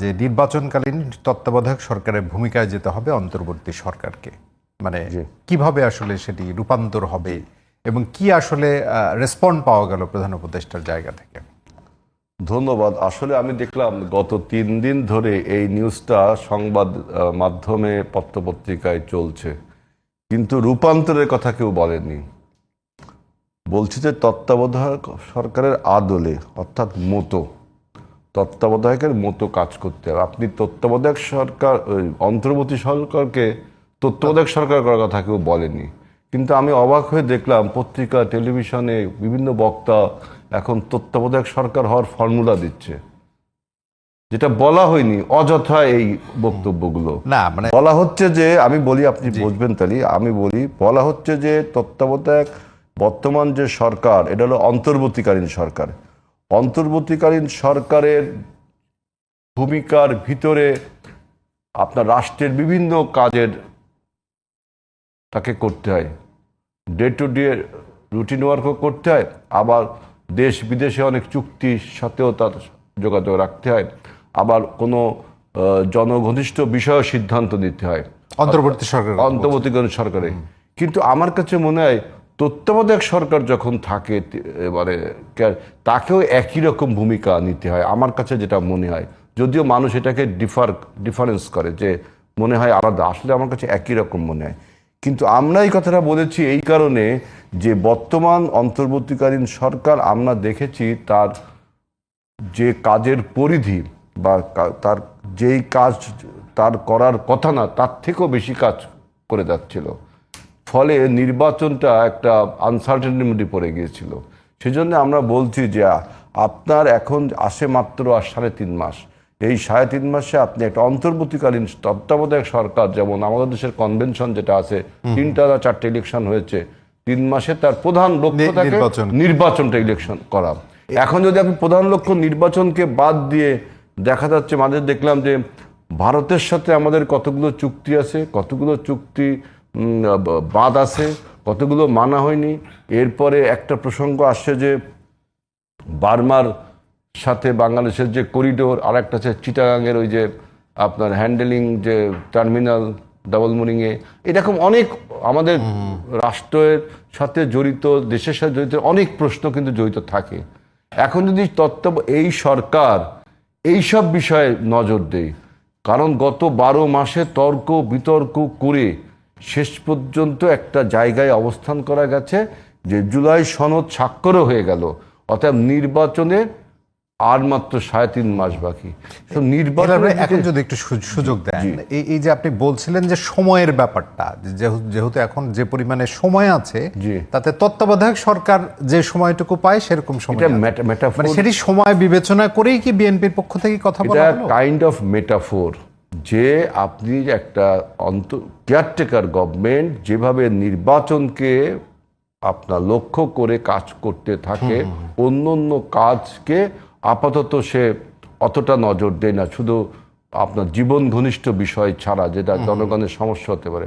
যে নির্বাচনকালীন তত্ত্বাবধায়ক সরকারের ভূমিকায় যেতে হবে অন্তর্বর্তী সরকারকে। মানে। কীভাবে আসলে সেটি রূপান্তর হবে এবং কি আসলে রেসপন্ড পাওয়া গেল প্রধান উপদেষ্টার জায়গা থেকে? ধন্যবাদ। আসলে আমি দেখলাম গত তিন দিন ধরে এই নিউজটা সংবাদ মাধ্যমে পত্রপত্রিকায় চলছে। কিন্তু রূপান্তরের কথা কেউ বলেনি বলছি যে তত্ত্বাবধায়ক সরকারের আদলে অর্থাৎ মতো তত্ত্বাবধায়কের মতো কাজ করতে হবে। আপনি তত্ত্বাবধায়ক সরকার ওই অন্তর্বর্তী সরকারকে তত্ত্বাবধায়ক সরকার করার কথা কেউ বলেনি। কিন্তু আমি অবাক হয়ে দেখলাম পত্রিকা টেলিভিশনে বিভিন্ন বক্তা এখন তত্ত্বাবধায়ক সরকার হওয়ার ফর্মুলা দিচ্ছে। যেটা বলা হয়নি অযথা এই বক্তব্যগুলো। না মানে বলা হচ্ছে যে আমি বলি আপনি বুঝবেন তাহলে আমি বলি বলা হচ্ছে যে তত্ত্বাবধায়ক বর্তমান যে সরকার এটা হলো অন্তর্বর্তীকালীন সরকার। অন্তর্বর্তীকালীন সরকারের ভূমিকার ভিতরে আপনার রাষ্ট্রের বিভিন্ন কাজের তাকে করতে হয়। ডে টু ডে রুটিন ওয়ার্কও করতে হয় আবার দেশ বিদেশে অনেক চুক্তির সাথেও তার যোগাযোগ রাখতে হয় আবার কোনো জনঘনিষ্ঠ বিষয়ে সিদ্ধান্ত নিতে হয়। অন্তর্বর্তী সরকার অন্তর্বর্তীকালীন সরকারে। কিন্তু আমার কাছে মনে হয় তত্ত্বাবধায়ক সরকার যখন থাকে এবারে তাকেও একই রকম ভূমিকা নিতে হয়, আমার কাছে যেটা মনে হয়। যদিও মানুষ এটাকে ডিফার ডিফারেন্স করে যে মনে হয় আলাদা, আসলে আমার কাছে একই রকম মনে হয়। কিন্তু আমরা এই কথাটা বলেছি এই কারণে যে বর্তমান অন্তর্বর্তীকালীন সরকার আমরা দেখেছি তার যে কাজের পরিধি বা তার যেই কাজ তার করার কথা না, তার থেকেও বেশি কাজ করে যাচ্ছিল। ফলে নির্বাচনটা একটা আনসার্টেনিটির মধ্যে পড়ে গিয়েছিল। সেজন্য আমরা বলছি যে আপনার এখন আসে মাত্র আর সাড়ে তিন মাস। এই সাড়ে তিন মাসে আপনি একটা অন্তর্বর্তীকালীন তত্ত্বাবধায়ক সরকার যেমন আমাদের দেশের কনভেনশন যেটা আছে তিনটা না চারটে ইলেকশন হয়েছে। তিন মাসে তার প্রধান লক্ষ্য থাকে নির্বাচনটা ইলেকশন করা। এখন যদি আপনি প্রধান লক্ষ্য নির্বাচনকে বাদ দিয়ে দেখা যাচ্ছে মাঝে দেখলাম যে ভারতের সাথে আমাদের কতগুলো চুক্তি আছে কতগুলো চুক্তি ব- বাদ আছে। কতগুলো মানা হয়নি। এরপরে একটা প্রসঙ্গ আসছে যে বার্মার সাথে বাংলাদেশের যে করিডোর আর একটা আছে চিটাগাংয়ের ওই যে আপনার হ্যান্ডেলিং যে টার্মিনাল ডাবল মোরিংয়ে। এরকম অনেক আমাদের রাষ্ট্রের সাথে জড়িত দেশের সাথে জড়িত অনেক প্রশ্ন কিন্তু জড়িত থাকে। এখন যদি তত্ত্ব এই সরকার এইসব বিষয়ে নজর দেয় কারণ গত বারো মাসে তর্ক বিতর্ক করে শেষ পর্যন্ত একটা জায়গায় অবস্থান করা গেছে যে জুলাই সনদ স্বাক্ষরও হয়ে গেল। অর্থাৎ নির্বাচনে আর মাত্র সাড়ে তিন মাস বাকি। নির্বাচন এখন যদি একটু সুযোগ দেন এই এই যে আপনি বলছিলেন যে সময়ের ব্যাপারটা যেহেতু এখন যে পরিমাণে সময় আছে। তাতে তত্ত্বাবধায়ক সরকার যে সময়টুকু পায় সেরকম সময় মানে সেটি সময় বিবেচনা করেই কি বিএনপির পক্ষ থেকে কথা বলা কাইন্ড অফ মেটাফোর যে আপনি একটা অন্ত কেয়ারটেকার গভর্নমেন্ট যেভাবে নির্বাচনকে আপনার লক্ষ্য করে কাজ করতে থাকে অন্য অন্য কাজকে আপাতত সে অতটা নজর দেয় না। শুধু আপনার জীবন ঘনিষ্ঠ বিষয় ছাড়া যেটা জনগণের সমস্যা হতে পারে।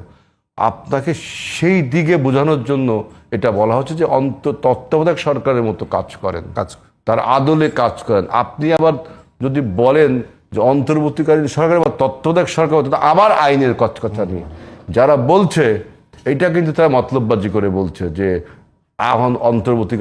আপনাকে সেই দিকে বোঝানোর জন্য এটা বলা হচ্ছে যে অন্ত তত্ত্বাবধায়ক সরকারের মতো কাজ করেন। কাজ তার আদলে কাজ করেন। আপনি আবার যদি বলেন যে অন্তর্বর্তীকালীন সরকার বা তত্ত্বাবধায়ক সরকার অর্থাৎ আবার আইনের কথা নিয়ে। যারা বলছে, এটা কিন্তু তারা মতলববাজি করে বলছে যে আহ অন্তর্বর্তী